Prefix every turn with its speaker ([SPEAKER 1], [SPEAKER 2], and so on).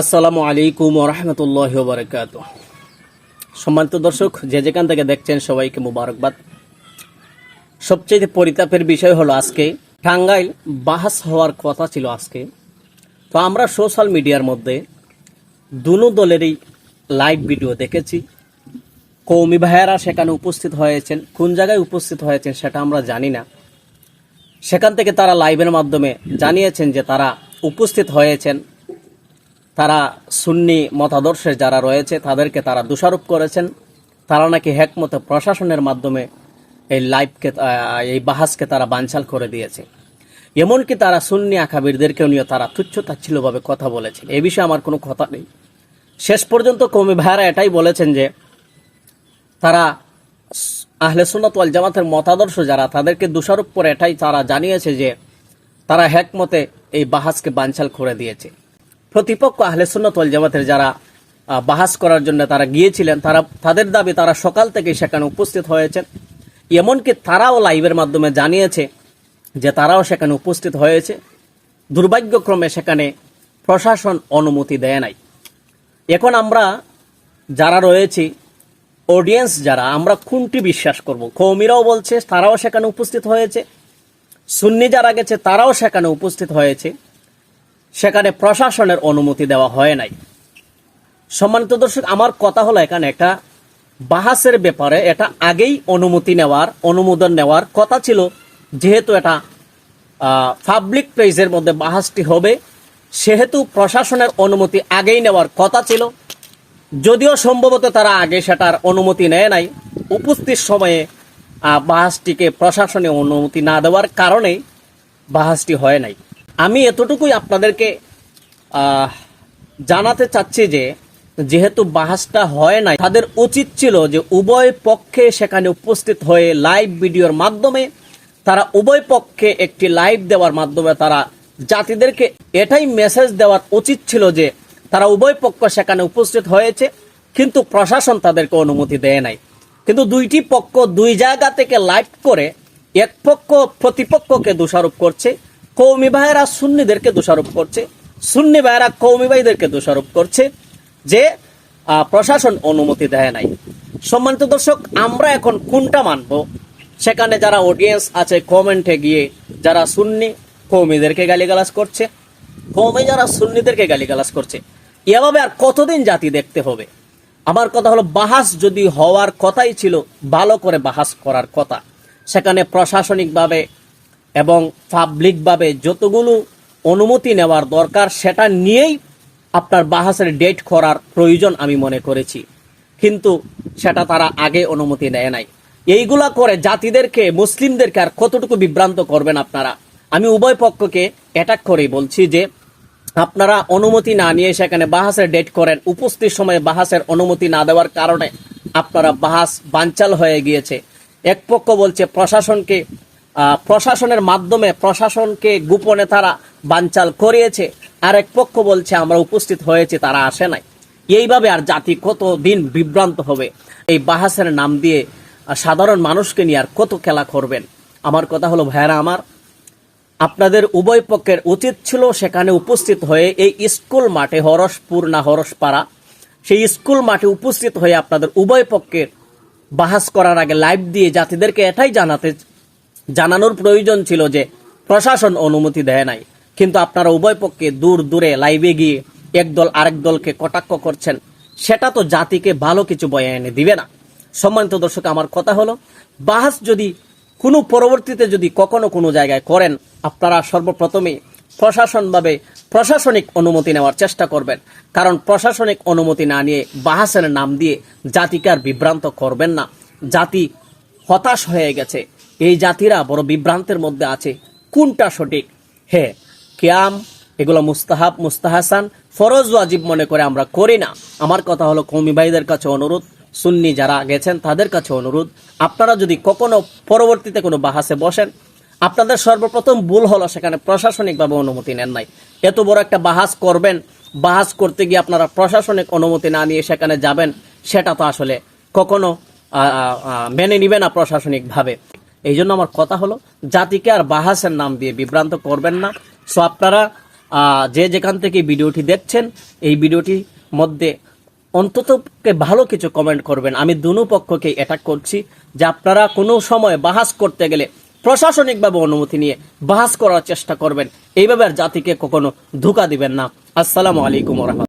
[SPEAKER 1] আসসালামু আলাইকুম রহমতুল্লাহ বারকাত সম্মানিত দর্শক, যে যেখান থেকে দেখছেন সবাইকে মুবারকবাদ। সবচেয়ে পরিতাপের বিষয় হলো আজকে, টাঙ্গাইল বাহাস হওয়ার কথা ছিল আজকে। তো আমরা সোশ্যাল মিডিয়ার মধ্যে দুনো দলেরই লাইভ ভিডিও দেখেছি। কৌমি ভাইয়েরা সেখানে উপস্থিত হয়েছেন, কোন জায়গায় উপস্থিত হয়েছেন সেটা আমরা জানি না। সেখান থেকে তারা লাইভের মাধ্যমে জানিয়েছেন যে তারা উপস্থিত হয়েছেন তারা সুন্নি মতাদর্শের যারা রয়েছে, তাদেরকে তারা দোষারোপ করেছেন। তারা নাকি হেকমতে প্রশাসনের মাধ্যমে এই লাইফকে এই বাহাসকে তারা বানচাল করে দিয়েছে। এমনকি তারা সুন্নি আকাবিরদেরকেও নিয়ে তারা তুচ্ছ তাচ্ছিল্যভাবে কথা বলেছেন। এ বিষয়ে আমার কোনো কথা নেই। শেষ পর্যন্ত কমি ভাইয়ারা এটাই বলেছেন যে, তারা আহলে সুন্নত ওয়াল জামাতের মতাদর্শ যারা, তাদেরকে দোষারোপ করে এটাই তারা জানিয়েছে যে, তারা হ্যাকমতে এই বাহাসকে বানচাল করে দিয়েছে। প্রতিপক্ষ আহলে সুন্নত ওয়াল জামাতের যারা বাহাস করার জন্য তারা গিয়েছিলেন, তারা, তাদের দাবি তারা সকাল থেকে সেখানে উপস্থিত হয়েছেন। এমনকি তারাও লাইভের মাধ্যমে জানিয়েছে যে তারাও সেখানে উপস্থিত হয়েছে। দুর্ভাগ্যক্রমে সেখানে প্রশাসন অনুমতি দেয় নাই। এখন আমরা যারা রয়েছি অডিয়েন্স যারা, আমরা কোনটি বিশ্বাস করব। কৌমিরাও বলছে তারাও সেখানে উপস্থিত হয়েছে। সুন্নি যারা গেছে তারাও সেখানে উপস্থিত হয়েছে। সেখানে প্রশাসনের অনুমতি দেওয়া হয় নাই। সম্মানিত দর্শক, আমার কথা হলো এখানে একটা বাহাসের ব্যাপারে, এটা আগেই অনুমতি নেওয়ার, অনুমোদন নেওয়ার কথা ছিল। যেহেতু এটা পাবলিক প্লেসের মধ্যে বাহাসটি হবে, সেহেতু প্রশাসনের অনুমতি আগেই নেওয়ার কথা ছিল। যদিও সম্ভবত তারা আগে সেটার অনুমতি নেয় নাই। উপস্থিত সময়ে বাহাসটিকে প্রশাসনে অনুমতি না দেওয়ার কারণে বাহাসটি হয় নাই। আমি এতটুকুই আপনাদেরকে জানাতে চাচ্ছি যে, যেহেতু বাহাসটা হয় নাই, তাদের উচিত ছিল যে উভয় পক্ষে সেখানে উপস্থিত হয়ে লাইভ ভিডিওর মাধ্যমে তারা উভয় পক্ষে একটি লাইভ দেওয়ার মাধ্যমে তারা জাতিদেরকে এটাই মেসেজ দেওয়ার উচিত ছিল যে তারা উভয় পক্ষ সেখানে উপস্থিত হয়েছে, কিন্তু প্রশাসন তাদেরকে অনুমতি দেয় নাই। কিন্তু দুইটি পক্ষ দুই জায়গা থেকে লাইভ করে, এক পক্ষ প্রতিপক্ষকে দোষারোপ করছে কৌমি ভাইয়েরা সুন্নিদেরকে দোষারোপ করছে, সুন্নি ভাইয়েরা কৌমি ভাইদেরকে দোষারোপ করছে যে প্রশাসন অনুমতি দেয় নাই। সম্মানিত দর্শক, আমরা এখন কোনটা মানব? সেখানে যারা অডিয়েন্স আছে কমেন্টে গিয়ে যারা সুন্নি, কৌমিদেরকে গালিগালাজ করছে, কৌমি যারা সুন্নিদেরকে গালিগালাজ করছে, এভাবে আর কতদিন জাতি দেখতে হবে? আমার কথা হলো, বাহাস যদি হওয়ার কথাই ছিল, ভালো করে বাহাস করার কথা। সেখানে প্রশাসনিকভাবে এবং পাবলিকভাবে যতগুলো অনুমতি নেওয়ার দরকার, সেটা নিয়েই আপনার বাহাসের ডেট করার প্রয়োজন আমি মনে করেছি। কিন্তু সেটা তারা আগে অনুমতি নেয় নাই। এইগুলা করে জাতিদেরকে, মুসলিমদেরকে আর কতটুকু বিভ্রান্ত করবেন আপনারা? আমি উভয় পক্ষকে অ্যাটাক করেই বলছি যে, আপনারা অনুমতি না নিয়ে সেখানে বাহাসের ডেট করেন। উপস্থিত সময়ে বাহাসের অনুমতি না দেওয়ার কারণে আপনারা বাহাস বানচাল হয়ে গিয়েছে। এক পক্ষ বলছে, প্রশাসনকে প্রশাসনের মাধ্যমে প্রশাসনকে গোপনে তারা বানচাল করিয়েছে। আর এক পক্ষ বলছে, আমরা উপস্থিত হয়েছে, তারা আসে নাই। এইভাবে আর জাতি কত দিন বিভ্রান্ত হবে? এই বাহাসের নাম দিয়ে সাধারণ মানুষকে নিয়ে আর কত খেলা করবেন? আমার কথা হলো, ভাইয়ারা আমার, আপনাদের উভয় পক্ষের উচিত ছিল সেখানে উপস্থিত হয়ে এই স্কুল মাঠে, হরসপুর না হরসপাড়া, সেই স্কুল মাঠে উপস্থিত হয়ে আপনাদের উভয় পক্ষের বাহাস করার আগে লাইভ দিয়ে জাতিদেরকে এটাই জানাতে জানানোর প্রয়োজন ছিল যে প্রশাসন অনুমতি দেয় নাই। কিন্তু আপনারা উভয় পক্ষে দূর দূরে লাইভে গিয়ে একদল আরেক দলকে কটাক্ষ করছেন, সেটা তো জাতিকে ভালো কিছু বয়ে এনে দিবে না। সম্মানিত দর্শক, আমার কথা হলো, বাহাস যদি কোনো পরবর্তীতে যদি কখনো কোনো জায়গায় করেন, আপনারা সর্বপ্রথমে প্রশাসনভাবে প্রশাসনিক অনুমতি নেওয়ার চেষ্টা করবেন। কারণ প্রশাসনিক অনুমতি না নিয়ে বাহাসের নাম দিয়ে জাতিকে আর বিভ্রান্ত করবেন না। জাতি হতাশ হয়ে গেছে। এই জাতিরা বড় বিভ্রান্তের মধ্যে আছে। কোনটা সঠিক? হে, কিয়াম, এগুলো মুস্তাহাব, মুস্তাহাসান, ফরজ ওয়াজিব মনে করে আমরা করি না। আমার কথা হলো কৌমি ভাইদের কাছে অনুরোধ, সুন্নি যারা গেছেন তাদের কাছে অনুরোধ। আপনারা যদি কখনো পরবর্তীতে কোনো বাহাসে বসেন, আপনাদের সর্বপ্রথম ভুল হলো সেখানে প্রশাসনিকভাবে অনুমতি নেন নাই। এত বড় একটা বাহাস করবেন, বাহাস করতে গিয়ে আপনারা প্রশাসনিক অনুমতি না নিয়ে সেখানে যাবেন, সেটা তো আসলে কখনো মেনে নিবে না প্রশাসনিকভাবে। এই জন্য আমার কথা হলো, জাতিকে আর বাহাসের নাম দিয়ে বিভ্রান্ত করবেন না। সো আপনারা যে যেখান থেকে ভিডিওটি দেখছেন, এই ভিডিওটির মধ্যে অন্তত ভালো কিছু কমেন্ট করবেন। আমি দুনো পক্ষকে অ্যাটাক করছি যে আপনারা কোনো সময় বাহাস করতে গেলে প্রশাসনিকভাবে অনুমতি নিয়ে বাহাস করার চেষ্টা করবেন। এইভাবে আর জাতিকে কখনো ধোকা দিবেন না। আসসালামু আলাইকুম রহমতুল্লাহ।